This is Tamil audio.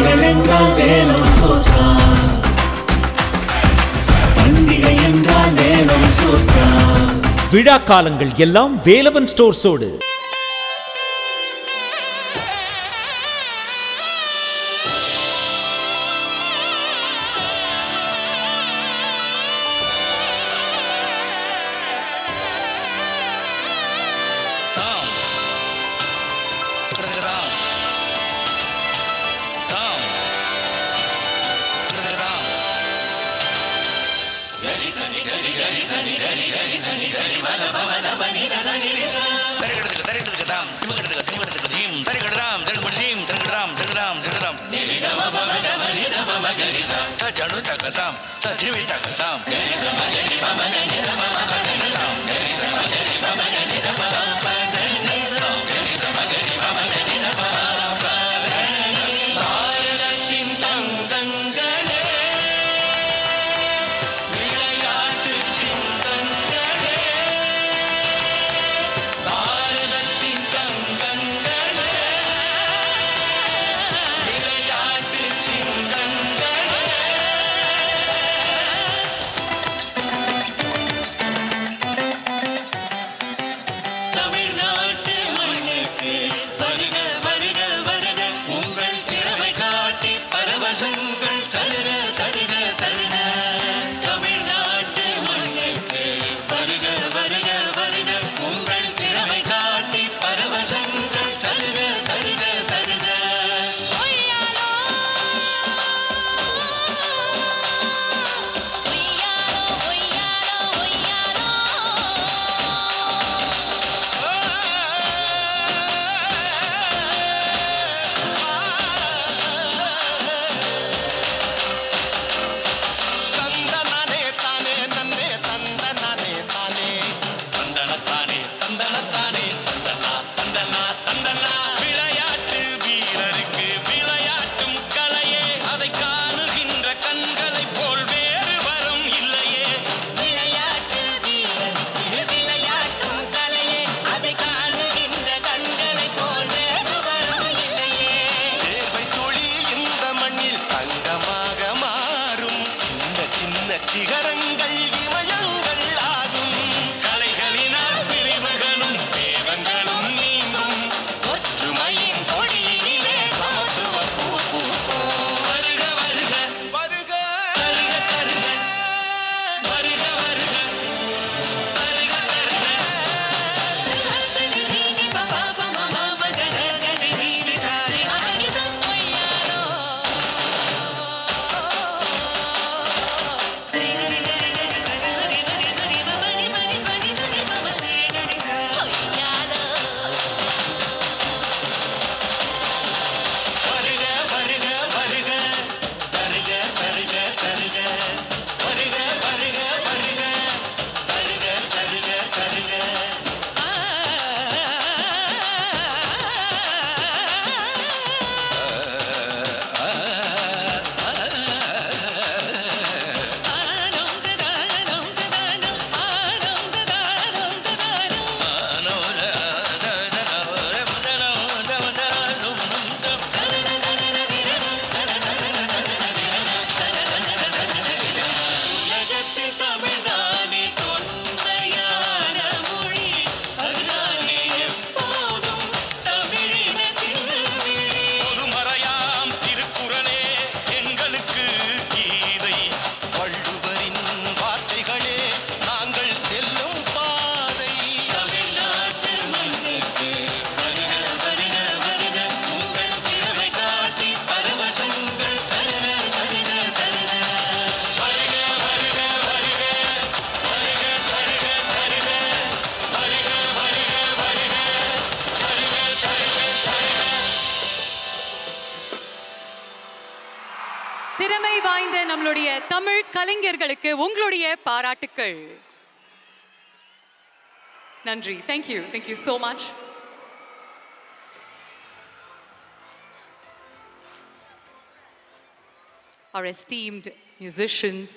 பண்டிகைகள் என்றால் வேலம் பண்டிகை என்றால் வேலம் சோஸ்தா விழா காலங்கள் எல்லாம் வேலவன் ஸ்டோர்ஸோடு. தரிகடத்துக்கு தரிகடத்துக்கு தாம் திமுகடத்துக்கு திமுகடத்துக்கு தீம் தரிகடராம் தரிகட தீம் தரிகடராம் தரிகடராம் தரிகடாம் த ஜனு தகதாம் த திவி தகதாம் ചിഹര திறமை வாய்ந்த நம்மளுடைய தமிழ் கலைஞர்களுக்கு உங்களுடைய பாராட்டுக்கள். நன்றி. Thank you thank you so much Our esteemed musicians,